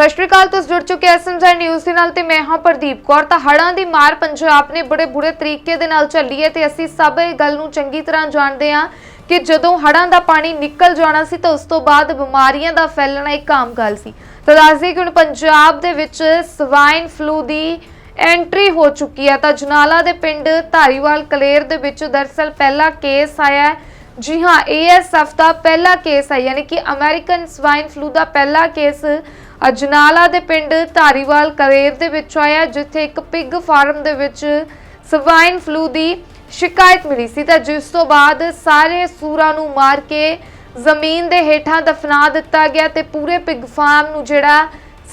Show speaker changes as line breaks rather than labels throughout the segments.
ਸਤਿ ਸ਼੍ਰੀ ਅਕਾਲ, ਤੁਸੀਂ ਜੁੜ ਚੁੱਕੇ ਐਸਐਮਜੀ ਨਿਊਜ਼ ਦੇ ਨਾਲ ਤੇ ਮੈਂ ਹਾਂ ਪ੍ਰਦੀਪ ਕੌਰ। ਤਾਂ ਹੜ੍ਹਾਂ ਦੀ ਮਾਰ ਪੰਜਾਬ ਨੇ ਬੜੇ ਬੁਰੇ ਤਰੀਕੇ ਦੇ ਨਾਲ ਚੱਲੀ ਹੈ ਤੇ ਅਸੀਂ ਸਭ ਇਹ ਗੱਲ ਨੂੰ ਚੰਗੀ ਤਰ੍ਹਾਂ ਜਾਣਦੇ ਹਾਂ ਕਿ ਜਦੋਂ ਹੜ੍ਹਾਂ ਦਾ ਪਾਣੀ ਨਿਕਲ ਜਾਣਾ ਸੀ ਤਾਂ ਉਸ ਤੋਂ ਬਾਅਦ ਬਿਮਾਰੀਆਂ ਦਾ ਫੈਲਣਾ ਇੱਕ ਆਮ ਗੱਲ ਸੀ। ਤਾਂ ਦੱਸਦੇ ਕਿ ਹੁਣ ਪੰਜਾਬ ਦੇ ਵਿੱਚ ਸਵਾਈਨ ਫਲੂ ਦੀ ਐਂਟਰੀ ਹੋ ਚੁੱਕੀ ਹੈ। ਤਾਂ ਜਨਾਲਾ ਦੇ ਪਿੰਡ ਧਾਰੀਵਾਲ ਕਲੇਰ ਦੇ ਵਿੱਚ ਦਰਸਲ ਪਹਿਲਾ ਕੇਸ ਆਇਆ ਹੈ। ਜੀ ਹਾਂ ਏਐਸਐਫ ਦਾ ਪਹਿਲਾ ਕੇਸ ਹੈ। ਯਾਨੀ ਕਿ ਅਮਰੀਕਨ ਸਵਾਈਨ ਫਲੂ ਦਾ ਪਹਿਲਾ ਕੇਸ ਅਜਨਾਲਾ ਦੇ ਪਿੰਡ ਧਾਰੀਵਾਲ ਕਲੇਰ ਦੇ ਵਿੱਚ ਆਇਆ ਜਿੱਥੇ ਇੱਕ ਪਿਗ ਫਾਰਮ ਦੇ ਵਿੱਚ ਸਵਾਈਨ ਫਲੂ ਦੀ ਸ਼ਿਕਾਇਤ ਮਿਲੀ ਸੀ। ਤਾਂ ਜਿਸ ਤੋਂ ਬਾਅਦ ਸਾਰੇ ਸੂਰਾਂ ਨੂੰ ਮਾਰ ਕੇ ਜ਼ਮੀਨ ਦੇ ਹੇਠਾਂ ਦਫਨਾ ਦਿੱਤਾ ਗਿਆ ਤੇ ਪੂਰੇ ਪਿਗ ਫਾਰਮ ਨੂੰ ਜਿਹੜਾ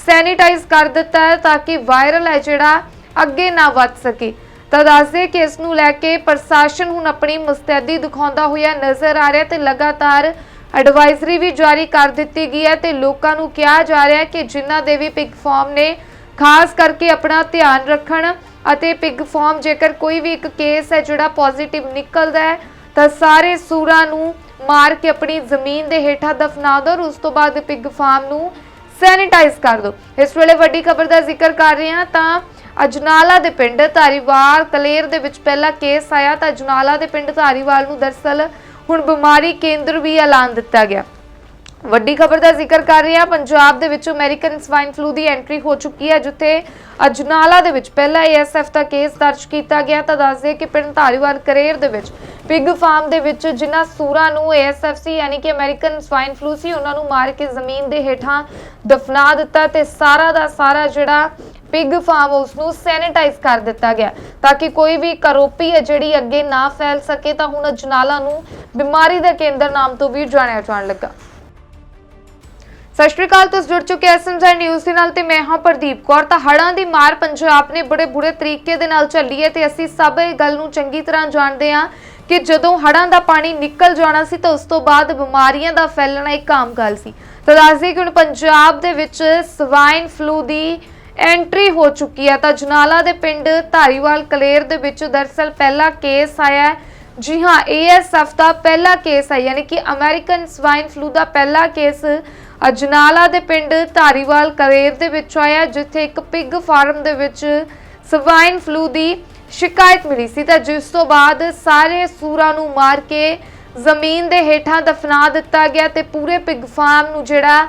ਸੈਨੀਟਾਈਜ਼ ਕਰ ਦਿੱਤਾ ਹੈ ਤਾਂ ਕਿ ਵਾਇਰਲ ਹੈ ਜਿਹੜਾ, ਅੱਗੇ ਨਾ ਵੱਧ ਸਕੇ। ਤਾਂ ਦੱਸਦੇ ਕਿ ਇਸ ਨੂੰ ਲੈ ਕੇ ਪ੍ਰਸ਼ਾਸਨ ਹੁਣ ਆਪਣੀ ਮੁਸਤੈਦੀ ਦਿਖਾਉਂਦਾ ਹੋਇਆ ਨਜ਼ਰ ਆ ਰਿਹਾ ਤੇ ਲਗਾਤਾਰ ਐਡਵਾਈਜ਼ਰੀ ਵੀ ਜਾਰੀ ਕਰ ਦਿੱਤੀ ਗਈ ਹੈ ਤੇ ਲੋਕਾਂ ਨੂੰ ਕਿਹਾ ਜਾ ਰਿਹਾ ਹੈ ਕਿ ਜਿਨ੍ਹਾਂ ਦੇ ਵੀ ਪਿਗ ਫਾਰਮ ਨੇ, ਖਾਸ ਕਰਕੇ ਆਪਣਾ ਧਿਆਨ ਰੱਖਣ ਅਤੇ ਪਿਗ ਫਾਰਮ ਜੇਕਰ ਕੋਈ ਵੀ ਇੱਕ ਕੇਸ ਹੈ ਜਿਹੜਾ ਪੋਜ਼ਿਟਿਵ ਨਿਕਲਦਾ ਹੈ, ਤਾਂ ਸਾਰੇ ਸੂਰਾਂ ਨੂੰ ਮਾਰ ਕੇ ਆਪਣੀ ਜ਼ਮੀਨ ਦੇ ਹੇਠਾਂ ਦਫਨਾ ਦਿਓ ਔਰ ਉਸ ਤੋਂ ਬਾਅਦ ਪਿਗ ਫਾਰਮ ਨੂੰ ਸੈਨੀਟਾਈਜ਼ ਕਰ ਦਿਓ। ਇਸ ਵੇਲੇ ਵੱਡੀ ਖਬਰ ਦਾ ਜ਼ਿਕਰ ਕਰ ਰਹੇ ਹਾਂ ਤਾਂ ਅਜਨਾਲਾ ਦੇ ਪਿੰਡ ਧਾਰੀਵਾਲ ਕਲੇਰ ਦੇ ਵਿੱਚ ਪਹਿਲਾ ਕੇਸ ਆਇਆ ਤਾਂ ਅਜਨਾਲਾ ਦੇ ਪਿੰਡ ਧਾਰੀਵਾਲ ਨੂੰ ਦਰਸਲ ਹੁਣ ਬਿਮਾਰੀ ਕੇਂਦਰ ਵੀ ਐਲਾਨ ਦਿੱਤਾ ਗਿਆ। ਵੱਡੀ ਖਬਰ ਦਾ ਜ਼ਿਕਰ ਕਰ ਰਹੇ ਹਾਂ, ਪੰਜਾਬ ਦੇ ਵਿੱਚ ਅਮਰੀਕਨ ਸਵਾਈਨ ਫਲੂ ਦੀ ਐਂਟਰੀ ਹੋ ਚੁੱਕੀ ਹੈ, ਜਿੱਥੇ ਅਜਨਾਲਾ ਦੇ ਵਿੱਚ ਪਹਿਲਾ ਏਐਸਐਫ ਦਾ ਕੇਸ ਦਰਜ ਕੀਤਾ ਗਿਆ। ਤਾਂ ਦੱਸਦੇ ਕਿ ਪਿੰਡ ਧਾਰੀਵਾਲ ਕਰੇਰ ਦੇ ਵਿੱਚ ਪਿਗ ਫਾਰਮ ਦੇ ਵਿੱਚ ਜਿਨ੍ਹਾਂ ਸੂਰਾਂ ਨੂੰ ਏਐਸਐਫ ਸੀ, ਯਾਨੀ ਕਿ ਅਮਰੀਕਨ ਸਵਾਈਨ ਫਲੂ ਸੀ, ਉਹਨਾਂ ਨੂੰ ਮਾਰ ਕੇ ਜ਼ਮੀਨ ਦੇ ਹੇਠਾਂ ਦਫਨਾ ਦਿੱਤਾ ਤੇ ਸਾਰਾ ਦਾ ਸਾਰਾ ਜਿਹੜਾ ਪਿਗ ਫਾਰਮ ਉਸ ਨੂੰ ਸੈਨੀਟਾਈਜ਼ ਕਰ ਦਿੱਤਾ ਗਿਆ ਤਾਂ ਕਿ ਕੋਈ ਵੀ ਕਰੋਪੀ ਹੈ ਜਿਹੜੀ ਅੱਗੇ ਨਾ ਫੈਲ ਸਕੇ ਤਾਂ ਹੁਣ ਅਜਨਾਲਾ ਨੂੰ ਬਿਮਾਰੀ ਦਾ ਕੇਂਦਰ ਨਾਮ ਤੋਂ ਵੀ ਜਾਣਿਆ ਜਾਣ ਲੱਗਾ। ਸਤਿ ਸ਼੍ਰੀ ਅਕਾਲ, ਤੁਸੀਂ ਜੁੜ ਚੁੱਕੇ ਐਸਐਮਜੀ ਨਿਊਜ਼ ਦੇ ਨਾਲ ਤੇ ਮੈਂ ਹਾਂ ਪ੍ਰਦੀਪ ਕੌਰ। ਤਾਂ ਹੜ੍ਹਾਂ ਦੀ ਮਾਰ ਪੰਜਾਬ ਨੇ ਬੜੇ ਬੁਰੇ ਤਰੀਕੇ ਦੇ ਨਾਲ ਚੱਲੀ ਹੈ ਤੇ ਅਸੀਂ ਸਭ ਇਹ ਗੱਲ ਨੂੰ ਚੰਗੀ ਤਰ੍ਹਾਂ ਜਾਣਦੇ ਹਾਂ ਕਿ ਜਦੋਂ ਹੜ੍ਹਾਂ ਦਾ ਪਾਣੀ ਨਿਕਲ ਜਾਣਾ ਸੀ ਤਾਂ ਉਸ ਤੋਂ ਬਾਅਦ ਬਿਮਾਰੀਆਂ ਦਾ ਫੈਲਣਾ ਇੱਕ ਆਮ ਗੱਲ ਸੀ। ਤਾਂ ਦੱਸਦੇ ਕਿ ਹੁਣ ਪੰਜਾਬ ਦੇ ਵਿੱਚ ਸਵਾਈਨ ਫਲੂ ਦੀ ਐਂਟਰੀ ਹੋ ਚੁੱਕੀ ਹੈ। ਤਾਂ ਜਨਾਲਾ ਦੇ ਪਿੰਡ ਧਾਰੀਵਾਲ ਕਲੇਰ ਦੇ ਵਿੱਚ ਦਰਸਲ ਪਹਿਲਾ ਕੇਸ ਆਇਆ ਜੀ ਹਾਂ ਏਐਸਐਫ ਦਾ ਪਹਿਲਾ ਕੇਸ ਹੈ। ਯਾਨੀ ਕਿ ਅਮਰੀਕਨ ਸਵਾਈਨ ਫਲੂ ਦਾ ਪਹਿਲਾ ਕੇਸ ਅਜਨਾਲਾ ਦੇ ਪਿੰਡ ਧਾਰੀਵਾਲ ਕਲੇਰ ਦੇ ਵਿੱਚ ਆਇਆ ਜਿੱਥੇ ਇੱਕ ਪਿਗ ਫਾਰਮ ਦੇ ਵਿੱਚ ਸਵਾਈਨ ਫਲੂ ਦੀ ਸ਼ਿਕਾਇਤ ਮਿਲੀ ਸੀ। ਤਾਂ ਜਿਸ ਤੋਂ ਬਾਅਦ ਸਾਰੇ ਸੂਰਾਂ ਨੂੰ ਮਾਰ ਕੇ ਜ਼ਮੀਨ ਦੇ ਹੇਠਾਂ ਦਫਨਾ ਦਿੱਤਾ ਗਿਆ ਤੇ ਪੂਰੇ ਪਿਗ ਫਾਰਮ ਨੂੰ ਜਿਹੜਾ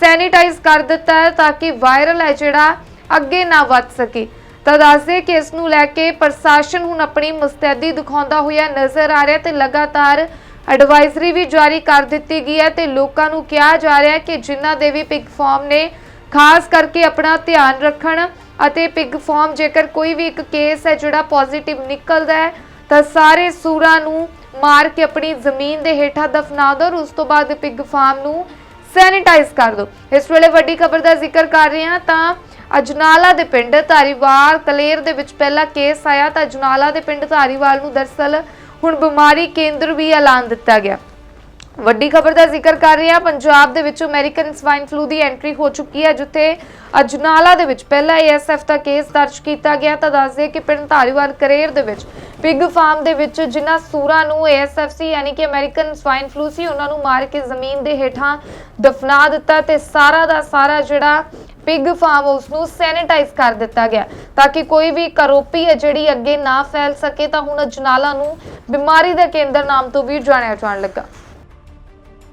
ਸੈਨੀਟਾਈਜ਼ ਕਰ ਦਿੱਤਾ ਹੈ, ਤਾਂ ਕਿ ਵਾਇਰਲ ਹੈ ਜਿਹੜਾ ਅੱਗੇ ਨਾ ਵੱਧ ਸਕੇ। ਤਾਂ ਦੱਸਦੇ ਕਿ ਇਸ ਨੂੰ ਲੈ ਕੇ ਪ੍ਰਸ਼ਾਸਨ ਹੁਣ ਆਪਣੀ ਮੁਸਤੈਦੀ ਦਿਖਾਉਂਦਾ ਹੋਇਆ ਨਜ਼ਰ ਆ ਰਿਹਾ ਤੇ ਲਗਾਤਾਰ ਐਡਵਾਈਜ਼ਰੀ ਵੀ ਜਾਰੀ ਕਰ ਦਿੱਤੀ ਗਈ ਹੈ ਤੇ ਲੋਕਾਂ ਨੂੰ ਕਿਹਾ ਜਾ ਰਿਹਾ ਹੈ ਕਿ ਜਿਨ੍ਹਾਂ ਦੇ ਵੀ ਪਿਗ ਫਾਰਮ ਨੇ, ਖਾਸ ਕਰਕੇ ਆਪਣਾ ਧਿਆਨ ਰੱਖਣ ਅਤੇ ਪਿਗ ਫਾਰਮ ਜੇਕਰ ਕੋਈ ਵੀ ਇੱਕ ਕੇਸ ਹੈ ਜਿਹੜਾ ਪੋਜ਼ਿਟਿਵ ਨਿਕਲਦਾ ਹੈ, ਤਾਂ ਸਾਰੇ ਸੂਰਾਂ ਨੂੰ ਮਾਰ ਕੇ ਆਪਣੀ ਜ਼ਮੀਨ ਦੇ ਹੇਠਾਂ ਦਫਨਾ ਦਿਓ ਔਰ ਉਸ ਤੋਂ ਬਾਅਦ ਪਿਗ ਫਾਰਮ ਨੂੰ ਸੈਨੀਟਾਈਜ਼ ਕਰ ਦਿਓ। ਇਸ ਵੇਲੇ ਵੱਡੀ ਖਬਰ ਦਾ ਜ਼ਿਕਰ ਕਰ ਰਹੇ ਹਾਂ ਤਾਂ ਅਜਨਾਲਾ ਦੇ ਪਿੰਡ ਧਾਰੀਵਾਲ ਕਲੇਰ ਦੇ ਵਿੱਚ ਪਹਿਲਾ ਕੇਸ ਆਇਆ ਤਾਂ ਅਜਨਾਲਾ ਦੇ ਪਿੰਡ ਧਾਰੀਵਾਲ ਨੂੰ ਦਰਸਲ ਹੁਣ ਬਿਮਾਰੀ ਕੇਂਦਰ ਵੀ ਐਲਾਨ ਦਿੱਤਾ ਗਿਆ। ਵੱਡੀ ਖਬਰ ਦਾ ਜ਼ਿਕਰ ਕਰ ਰਹੇ ਹਾਂ, ਪੰਜਾਬ ਦੇ ਵਿੱਚ ਅਮਰੀਕਨ ਸਵਾਈਨ ਫਲੂ ਦੀ ਐਂਟਰੀ ਹੋ ਚੁੱਕੀ ਹੈ, ਜਿੱਥੇ ਅਜਨਾਲਾ ਦੇ ਵਿੱਚ ਪਹਿਲਾ ਏਐਸਐਫ ਦਾ ਕੇਸ ਦਰਜ ਕੀਤਾ ਗਿਆ ਤਾਂ ਦੱਸਦੇ ਕਿ ਪਿੰਡ ਧਾਰੀਵਾਲ ਕਰੇਰ ਦੇ ਵਿੱਚ ਪਿਗ ਫਾਰਮ ਦੇ ਵਿੱਚ ਜਿਨ੍ਹਾਂ ਸੂਰਾਂ ਨੂੰ ਏਐਸਐਫ ਸੀ ਯਾਨੀ ਕਿ ਅਮਰੀਕਨ ਸਵਾਈਨ ਫਲੂ ਸੀ, ਉਹਨਾਂ ਨੂੰ ਮਾਰ ਕੇ ਜ਼ਮੀਨ ਦੇ ਹੇਠਾਂ ਦਫਨਾ ਦਿੱਤਾ ਤੇ ਸਾਰਾ ਦਾ ਸਾਰਾ ਜਿਹੜਾ ਪਿਗ ਫਾਰਮ ਹਾਊਸ ਨੂੰ ਸੈਨੀਟਾਈਜ਼ ਕਰ ਦਿੱਤਾ ਗਿਆ। ਤਾਂ ਕਿ ਕੋਈ ਵੀ ਕਰੋਪੀ ਹੈ ਜਿਹੜੀ ਅੱਗੇ ਨਾ ਫੈਲ ਸਕੇ, ਤਾਂ ਹੁਣ ਅਜਨਾਲਾ ਨੂੰ ਬਿਮਾਰੀ ਦਾ ਕੇਂਦਰ ਨਾਮ ਤੋਂ ਵੀ ਜਾਣਿਆ ਜਾਣ ਲੱਗਾ।